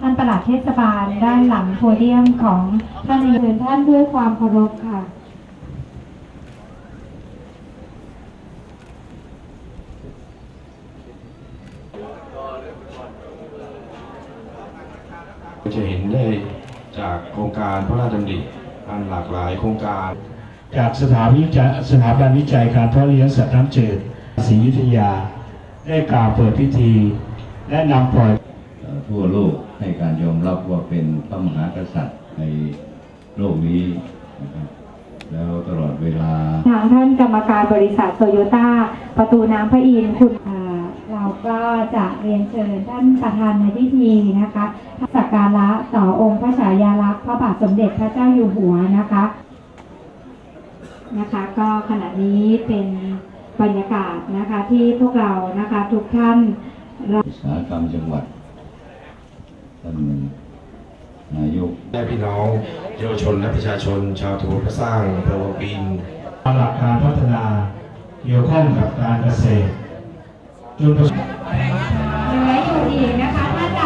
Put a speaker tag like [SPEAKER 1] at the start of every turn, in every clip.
[SPEAKER 1] ท่านประหลัดเทศบาลด้านหลังโพเดียมของท่านนายกท่านด้วยความเคารพค่ะ
[SPEAKER 2] จะเห็นได้จากโครงการพระราชดำริอันหลากหลายโครงการ
[SPEAKER 3] จากสถาวิจัยสถาบันวิจัยการเพาะเลี้ยงสัตว์น้ำจืดศรีอยุธยา ได้กล่าวเปิดพิธี และนำปล่อย
[SPEAKER 4] เอ่อ ทั่วโลกให้การยอมรับว่าเป็นพระมหากษัตริย์ในโลกนี้นะครับแล้วตลอดเวลา
[SPEAKER 1] ทางท่านกรรมการบริษัทโตโยต้าประตูน้ำพระอินทร์คุณอ่าเราก็จะเรียนเชิญท่านประธานในพิธีนะคะสักการะต่อองค์พระฉายาลักษณ์พระบาทสมเด็จพระเจ้าอยู่หัวนะคะนะคะ ก็ขณะนี้เป็นบรรยากาศนะคะที่พวกเรานะคะทุกท่าน
[SPEAKER 4] อุตสาหกรรมจังหวัด ท่านนายก
[SPEAKER 2] และพี่น้องเยาวชนและประชาชน ชาวถูพระสร้างอำเภอวาปีน
[SPEAKER 3] หลักการพัฒนาเกี่ยวข้องกับการเกษตรจนประสบ
[SPEAKER 1] ยังไงอยู่อีกนะคะท่านใด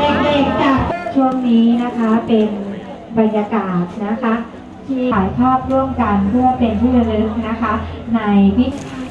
[SPEAKER 1] เด็กๆจากช่วงนี้นะคะเป็นบรรยากาศนะคะ ที่ถ่ายภาพร่วมกันเพื่อเป็นที่ระลึกนะคะ ในพิธี